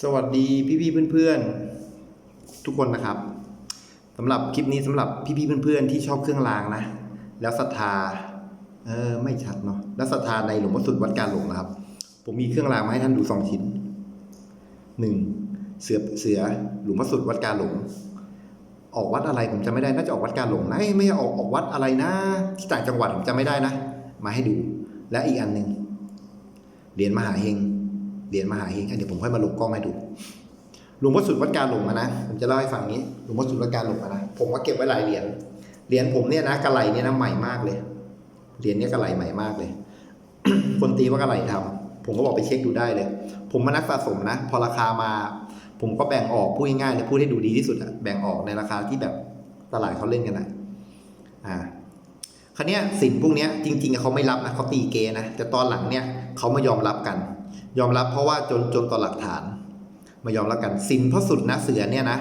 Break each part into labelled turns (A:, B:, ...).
A: สวัสดีพี่ๆเพื่อนๆ ทุกคนนะครับสำหรับคลิปนี้สำหรับพี่ๆเพื่อนๆที่ชอบเครื่องรางนะ แล้วศรัทธาเออไม่ชัดเนาะแล้วศรัทธาในหลวงพ่อสุดวัดการหลงนะครับ ผมมีเครื่องรางมาให้ท่านดูสองชิ้นหนึ่งเสือเสือหลวงพ่อสุดวัดการหลง ออกวัดอะไรผมจำไม่ได้น่าจะออกวัดการหลงนะเอ้ไม่ใช่ออกออกวัดอะไรนะ ที่ต่างจังหวัดผมจำไม่ได้นะ มาให้ดู และอีกอันหนึ่งเหรียญมหาเฮง เหรียญมหาเฮงอันเดี๋ยวผมค่อยมาลงกล้องให้ดูหลวงพ่อสุดวัดการหลงมานะผมจะเล่าให้ฟังนี้หลวงพ่อสุดวัดการหลงมานะผมก็เก็บไว้หลายเหรียญเหรียญผมเนี่ยนะกระไหลเนี่ยนะใหม่มากเลยเหรียญเนี่ยกระไหลใหม่มากเลย คนตีว่ากระไหลทำผมก็บอกไปเช็คดูได้เลย ผมมานักสะสมนะ พอราคามา ผมก็แบ่งออกพูดง่ายๆเลยพูดให้ดูดีที่สุดอะแบ่งออกในราคาที่แบบตลาดเขาเล่นกันนะอ่าคราวเนี้ยสินพวกเนี้ยจริงๆเขาไม่รับนะเขาตีเกนะแต่ตอนหลังเนี่ยเขามายอมรับกัน ยอมรับเพราะว่าจนจนต่อหลักฐาน มายอมรับกันสินพระสุดนะเสือเนี่ยนะ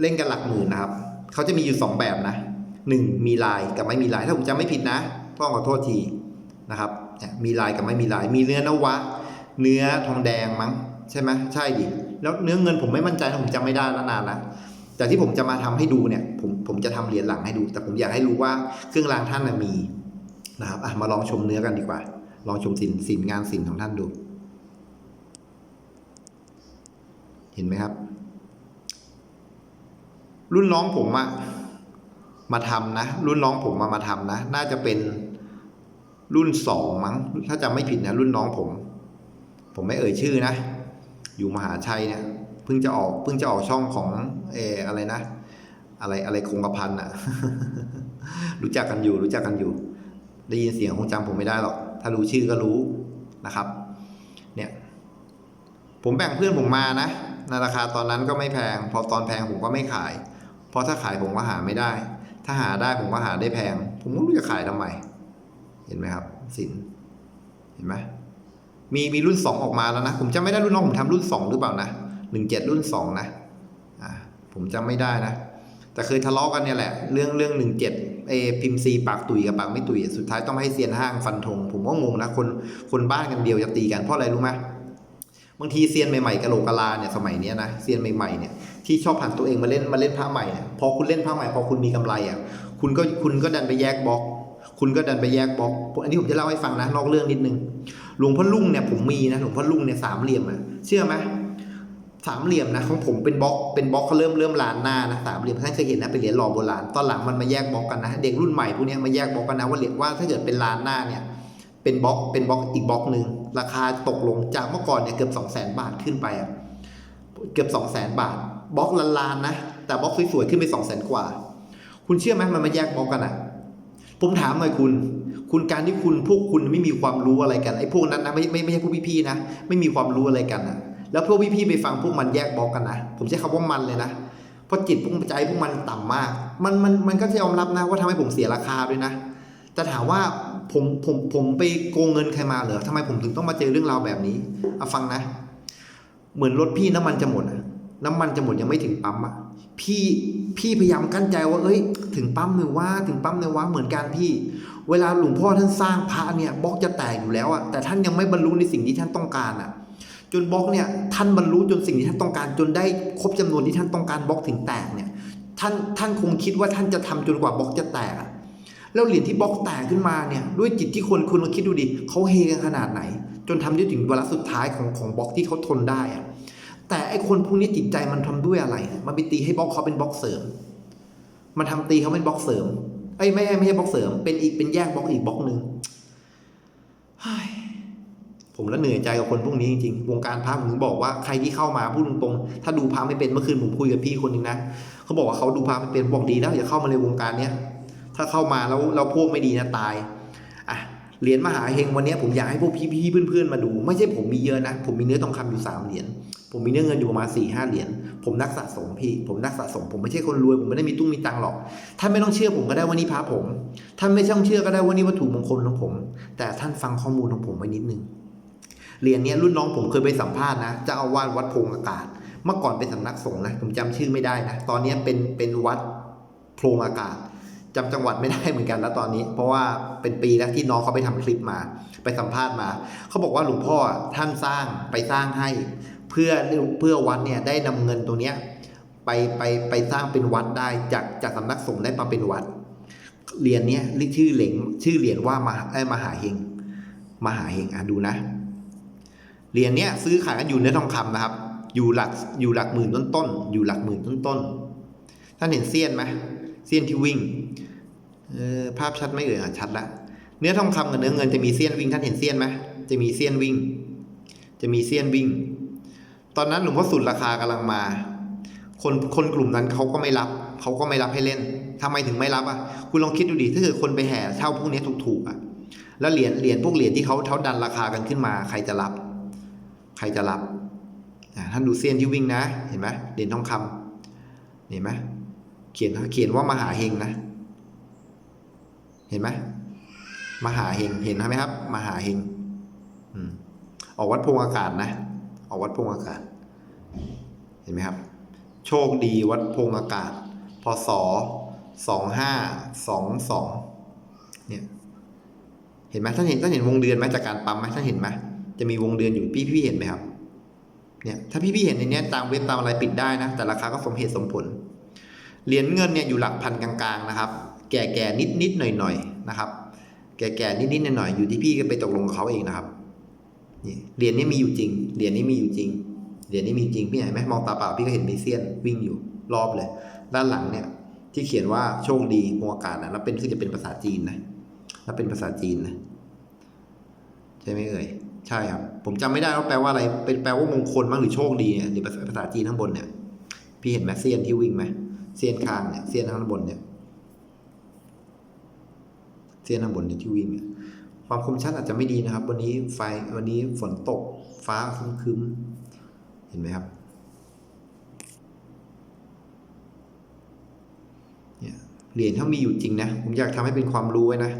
A: เล่นกันหลักหมื่นนะครับเขาจะมีอยู่สองแบบนะหนึ่งมีลายกับไม่มีลาย ถ้าผมจำไม่ผิดนะต้องขอโทษทีนะครับมีลายกับไม่มีลาย มีเนื้อนวะ เนื้อทองแดงมั้ง ใช่ไหมใช่ดิแล้วเนื้อเงินผมไม่มั่นใจผมจำไม่ได้แล้วนานแล้วแต่ที่ผมจะมาทำให้ดูเนี่ยผมผมจะทำเหรียญหลังให้ดู แต่ผมอยากให้รู้ว่าเครื่องรางท่านมีนะครับมาลองชมเนื้อกันดีกว่า ลองชมสินสินงานสินของท่านดู เห็นไหมครับ รุ่นน้องผมอะมาทำนะ รุ่นน้องผมมามาทำนะ น่าจะเป็นรุ่นสองมั้ง ถ้าจำไม่ผิดนะรุ่นน้องผม ผมไม่เอ่ยชื่อนะ อยู่มหาชัยเนี่ยเพิ่งจะออกเพิ่งจะออกช่องของเอออะไรนะ อะไรอะไรคงกระพันอะรู้จักกันอยู่ รู้จักกันอยู่ ได้ยินเสียงคงจำผมไม่ได้หรอก ถ้ารู้ชื่อก็รู้นะครับ เนี่ย ผมแบ่งเพื่อนผมมานะ ในราคาตอนนั้นก็ไม่แพง พอตอนแพงผมก็ไม่ขาย เพราะถ้าขายผมก็หาไม่ได้ ถ้าหาได้ผมก็หาได้แพง ผมไม่รู้จะขายทำไม เห็นไหมครับ สิน เห็นไหมมีมีรุ่นสองออกมาแล้วนะ ผมจำไม่ได้รุ่นน้องผมทำรุ่นสองหรือเปล่านะหนึ่งเจ็ดรุ่นสองนะอ่าผมจำไม่ได้นะ แต่เคยทะเลาะกันเนี่ยแหละ เรื่องเรื่องหนึ่งเจ็ดเอพิมซีปากตุยกับปากไม่ตุย สุดท้ายต้องให้เซียนห้างฟันธงผมก็งงนะคนคนบ้านกันเดียวจะตีกันเพราะอะไรรู้ไหม บางทีเซียนใหม่ๆกะโหลกกะลาเนี่ยสมัยนี้นะเซียนใหม่ๆเนี่ยที่ชอบผันตัวเองมาเล่นมาเล่นพระใหม่พอคุณเล่นพระใหม่พอคุณมีกำไรอะคุณก็คุณก็ดันไปแยกบล็อก คุณก็ดันไปแยกบล็อกอันนี้ผมจะเล่าให้ฟังนะนอกเรื่องนิดนึงหลวงพ่อลุงเนี่ยผมมีนะหลวงพ่อลุงเนี่ยสามเหลี่ยมอะเชื่อไหมสามเหลี่ยมนะของผมเป็นบล็อกเป็นบล็อกเขาเริ่มเริ่มลานหน้านะสามเหลี่ยมท่านเคยเห็นนะเป็นเหรียญหล่อโบราณตอนหลังมันมาแยกบล็อกกันนะเด็กรุ่นใหม่พวกนี้มาแยกบล็อกกันนะว่าเหรียญว่าถ้าเกิดเป็นลานหน้าเนี่ย เป็นบล็อกเป็นบล็อกอีกบล็อกหนึ่งราคาตกลงจากเมื่อก่อนเนี่ยเกือบสองแสนบาทขึ้นไปอะเกือบสองแสนบาทบล็อกละลานๆนะ แต่บล็อกสวยๆขึ้นไปสองแสนกว่า คุณเชื่อไหมมันมาแยกบล็อกกันอะผมถามหน่อยคุณ คุณการที่คุณพวกคุณไม่มีความรู้อะไรกันไอ้พวกนั้นนะไม่ไม่ไม่ใช่พวกพี่ๆนะไม่มีความรู้อะไรกันนะแล้วพวกพี่ๆไปฟังพวกมันแยกบล็อกกันนะผมใช้คำว่ามันเลยนะเพราะจิตพวกใจพวกมันต่ำมาก มันมันมันก็จะยอมรับนะว่าทำให้ผมเสียราคาด้วยนะแต่ถามว่า ผมผมผมไปโกงเงินใครมาเหรอทำไมผมถึงต้องมาเจอเรื่องราวแบบนี้เอาฟังนะ เหมือนรถพี่น้ำมันจะหมดอะน้ำมันจะหมดยังไม่ถึงปั๊มอะพี่พี่พยายามกั้นใจว่าเอ้ย ถึงปั๊มเลยว่าถึงปั๊มเลยว่าเหมือนกันพี่ เวลาหลวงพ่อท่านสร้างพระเนี่ยบล็อกจะแตกอยู่แล้วอะแต่ท่านยังไม่บรรลุในสิ่งที่ท่านต้องการอะจนบล็อกเนี่ยท่านบรรลุจนสิ่งที่ท่านต้องการ จนได้ครบจำนวนที่ท่านต้องการบล็อกถึงแตกเนี่ยท่านท่านคงคิดว่าท่านจะทำจนกว่าบล็อกจะแตกอะ แล้วเหรียญที่บล็อกแตกขึ้นมาเนี่ยด้วยจิตที่คนคุณลองคิดดูดิเขาเฮกันขนาดไหน จนทำได้ถึงเวลาสุดท้ายของของบล็อกที่เขาทนได้อะแต่ไอคนพวกนี้จิตใจมันทำด้วยอะไร มันไปตีให้บล็อกเขาเป็นบล็อกเสริม มันทำตีเขาเป็นบล็อกเสริมไอ้ไม่ใช่ไม่ใช่บล็อกเสริม เป็นอีกเป็นแยกบล็อกอีกบล็อกหนึ่งผมแล้วเหนื่อยใจกับคนพวกนี้จริงๆ วงการพระผมบอกว่าใครที่เข้ามาพูดตรงๆ ถ้าดูพระไม่เป็นเมื่อคืนผมคุยกับพี่คนหนึ่งนะเขาบอกว่าเขาดูพระไม่เป็นบอกดีแล้วอย่าเข้ามาในวงการเนี้ย ถ้าเข้ามาแล้วเราพวกไม่ดีนะตายอะเหรียญมหาเฮงวันนี้ผมอยากให้พวกพี่ๆเพื่อนๆมาดู ไม่ใช่ผมมีเยอะนะผมมีเนื้อทองคำอยู่สามเหรียญผมมีเนื้อเงินอยู่ประมาณสี่ห้าเหรียญผมนักสะสมพี่ ผมนักสะสม ผมไม่ใช่คนรวย ผมไม่ได้มีตุ้งมีตังหรอกท่านไม่ต้องเชื่อผมก็ได้ว่านี่พระผมท่านไม่ต้องเชื่อก็ได้ว่านี่วัตถุมงคลของผม แต่ท่านฟังข้อมูลของผมไว้นิดนึงเหรียญนี้รุ่นน้องผมเคยไปสัมภาษณ์นะเจ้าอาวาสวัดพงอากาศ เมื่อก่อนเป็นสำนักสงฆ์นะผมจำชื่อไม่ได้นะตอนนี้เป็นเป็นวัดโพรงอากาศ จำจังหวัดไม่ได้เหมือนกันแล้วตอนนี้ เพราะว่าเป็นปีแล้วที่น้องเขาไปทำคลิปมา ไปสัมภาษณ์มา เขาบอกว่าหลวงพ่อท่านสร้างไปสร้างให้ เพื่อเพื่อวัดเนี่ยได้นำเงินตรงเนี้ยไปไปไปสร้างเป็นวัดได้จากจากสำนักสงฆ์ได้มาเป็นวัดเหรียญเนี้ยชื่อเหรียญชื่อเหรียญว่ามหาไอ้มหาเฮงมหาเฮงอะดูนะเหรียญเนี้ยซื้อขายกันอยู่เนื้อทองคำนะครับ อยู่หลักอยู่หลักหมื่นต้นต้นอยู่หลักหมื่นต้นต้นท่านเห็นเสี้ยนไหม เสี้ยนที่วิ่งออภาพชัดไหม่เอ่ยอะชัดละเนื้อทองคำกับเนื้อเงินจะมีเสี้ยนวิ่งท่านเห็นเสี้ยนไหมจะมีเสี้ยนวิ่ง จะมีเสี้ยนวิ่ง ตอนนั้นหลวงพ่อสุดราคากำลังมา คนคนกลุ่มนั้นเขาก็ไม่รับเขาก็ไม่รับให้เล่นทำไมถึงไม่รับอะคุณลองคิดดูดิถ้าเกิดคนไปแห่เช่าพวกนี้ถูกๆอะแล้วเหรียญเหรียญพวกเหรียญที่เขาเขาดันราคากันขึ้นมา ใครจะรับ ใครจะรับท่านดูเส้นที่วิ่งนะ เห็นไหมเหรียญทองคำเห็นไหม เขียนเขียนว่ามหาเฮงนะ เห็นไหมมหาเฮงเห็นไหมครับ มหาเฮงออกวัดพงอากาศนะ ออกวัดพงอากาศ เห็นไหมครับ โชคดีวัดพงอากาศ พศสองห้าสองสองเนี่ยเห็นไหมท่านเห็นท่านเห็นวงเดือนไหมจากการปั๊มไหมท่านเห็นไหมจะมีวงเดือนอยู่พี่พี่เห็นไหมครับเนี่ยถ้าพี่พี่เห็นในนี้ตามเว็บตามอะไรปิดได้นะ แต่ราคาก็สมเหตุสมผล เหรียญเงินเนี่ยอยู่หลักพันกลางๆนะครับ แก่แก่นิดๆหน่อยหน่อยๆนะครับ แก่แก่นิดๆหน่อยๆอยู่ที่พี่ก็ไปตกลงเขาเองนะครับนี่เหรียญนี้มีอยู่จริง เหรียญนี้มีอยู่จริง เหรียญนี้มีจริงพี่เห็นไหมมองตาเปล่าพี่ก็เห็นมีเซียนวิ่งอยู่รอบเลย ด้านหลังเนี่ยที่เขียนว่าโชคดีมวงอากาศนะแล้วเป็นคือจะเป็นภาษาจีนนะแล้วเป็นภาษาจีนนะใช่ไหมเอ่ยใช่ครับ ผมจำไม่ได้ว่าแปลว่าอะไรเป็นแปลว่ามงคลมั้งหรือโชคดีเนี่ยหรือภาษาจีนข้างบนเนี่ย พี่เห็นไหมเซียนที่วิ่งไหม เซียนคางเนี่ยเซียนข้างบนเนี่ยเซียนข้างบนเนี่ยที่วิ่งเนี่ยความคมชัดอาจจะไม่ดีนะครับ วันนี้ไฟวันนี้ฝนตกฟ้าครึ้มๆเห็นไหมครับเนี่ยเหรียญเขามีอยู่จริงนะ ผมอยากทำให้เป็นความรู้ไว้นะ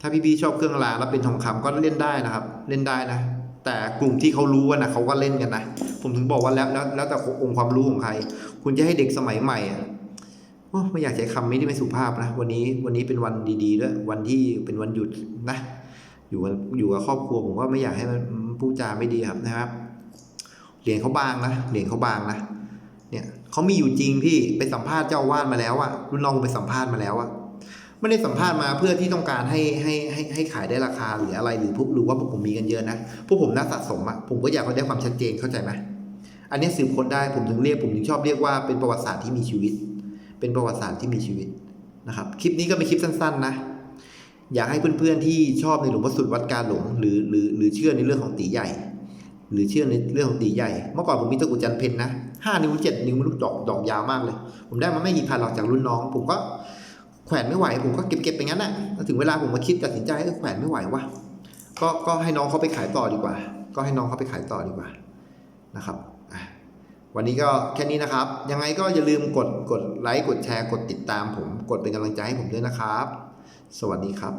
A: ถ้าพี่ๆชอบเครื่องรางแล้วเป็นทองคำก็เล่นได้นะครับ เล่นได้นะ แต่กลุ่มที่เขารู้นะเขาก็เล่นกันนะผมถึงบอกว่าแล้วแล้วแล้วแต่องค์ความรู้ของใคร คุณจะให้เด็กสมัยใหม่อะโอ้ไม่อยากใช้คำไม่ที่ไม่สุภาพนะวันนี้วันนี้เป็นวันดีๆด้วยวันที่เป็นวันหยุดนะ อยู่กันอยู่กับครอบครัวผมว่าไม่อยากให้มันพูดจาไม่ดีครับนะครับเหรียญเขาบางนะเหรียญเขาบางนะ เนี่ยเขามีอยู่จริงพี่ไปสัมภาษณ์เจ้าวาดมาแล้วอะรุ่นน้องไปสัมภาษณ์มาแล้วอะ ไม่ได้สัมภาษณ์มาเพื่อที่ต้องการให้ให้ให้ให้ขายได้ราคาหรืออะไรหรือพวกหรือว่าพวกผมมีกันเยอะนะพวกผมนักสะสมอะผมก็อยากให้ได้ความชัดเจนเข้าใจไหมอันนี้สืบค้นได้ผมถึงเรียกผมถึงชอบเรียกว่าเป็นประวัติศาสตร์ที่มีชีวิต เป็นประวัติศาสตร์ที่มีชีวิตนะครับคลิปนี้ก็เป็นคลิปสั้น ๆ นะ อยากให้เพื่อนๆที่ชอบในหลวงพ่อสุดวัดการหลงหรือหรือหรือเชื่อในเรื่องของตีใหญ่ หรือเชื่อในเรื่องของตีใหญ่ เมื่อก่อนผมมีตะกุจันเพนนะห้านิ้วเจ็ดนิ้วมันลูกดอกดอกยาวมากเลย ผมได้มาไม่กี่พันหรอกจากรุ่นน้อง ผมก็ ขวนไม่ไหวผมก็เก็บเก็บไปงั้นแหละถึงเวลาผมมาคิดตัดสินใจเออแขวนไม่ไหววะก็ก็ให้น้องเขาไปขายต่อดีกว่า ก็ให้น้องเขาไปขายต่อดีกว่านะครับวันนี้ก็แค่นี้นะครับ ยังไงก็อย่าลืมกดกดไลค์กดแชร์กดติดตามผม กดเป็นกำลังใจให้ผมด้วยนะครับ สวัสดีครับ